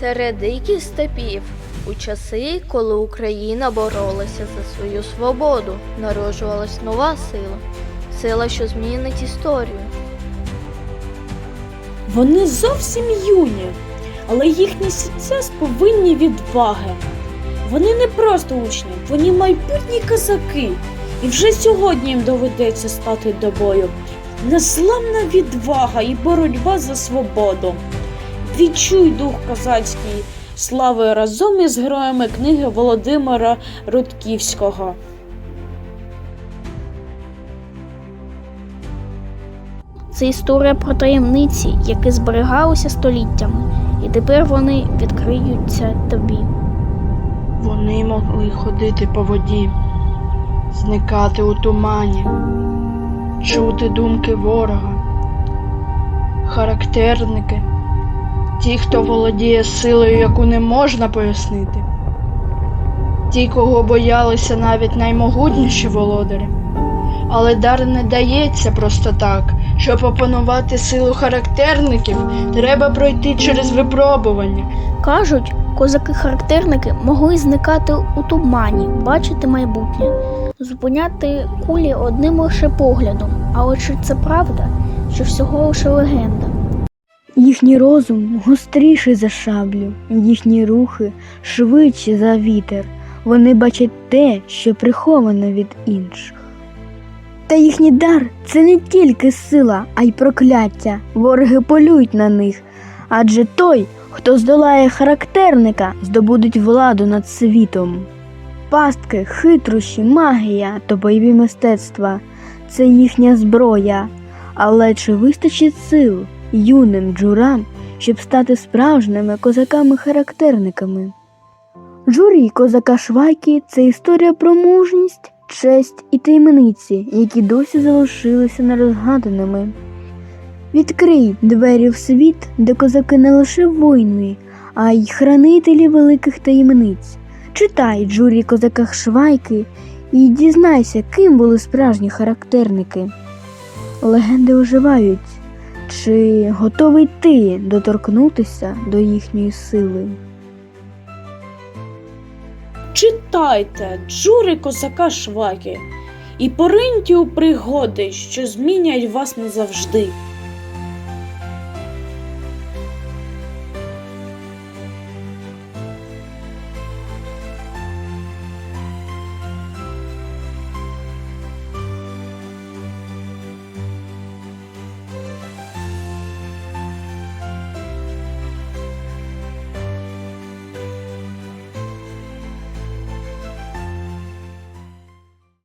Серед диких степів у часи, коли Україна боролася за свою свободу, народжувалась нова сила, сила, що змінить історію. Вони зовсім юні, але їхні серця сповинні відваги. Вони не просто учні, вони майбутні козаки. І вже сьогодні їм доведеться стати до бою. Незламна відвага і боротьба за свободу. Відчуй дух козацький слави разом із героями книги Володимира Рудківського. Це історія про таємниці, які зберігалися століттями, і тепер вони відкриються тобі. Вони могли ходити по воді, зникати у тумані, чути думки ворога, характерники, ті, хто володіє силою, яку не можна пояснити, ті, кого боялися навіть наймогутніші володарі. Але дар не дається просто так. Щоб опанувати силу характерників, треба пройти через випробування. Кажуть, козаки-характерники могли зникати у тумані, бачити майбутнє, зупиняти кулі одним лише поглядом. Але чи це правда, чи всього лише легенда? Їхній розум гостріший за шаблю, їхні рухи швидші за вітер. Вони бачать те, що приховано від інших. Та їхній дар це не тільки сила, а й прокляття. Вороги полюють на них. Адже той, хто здолає характерника, здобудеть владу над світом. Пастки, хитрощі, магія та бойові мистецтва це їхня зброя. Але чи вистачить сил юним джурам, щоб стати справжніми козаками-характерниками? Журі козака Швайки це історія про мужність, честь і таємниці, які досі залишилися нерозгаданими. Відкрий двері в світ, де козаки не лише воїни, а й хранителі великих таємниць. Читай джурі козака Швайки і дізнайся, ким були справжні характерники. Легенди оживають. Чи готовий ти доторкнутися до їхньої сили? Читайте джури козака Шваки і пориньте у пригоди, що змінять вас назавжди.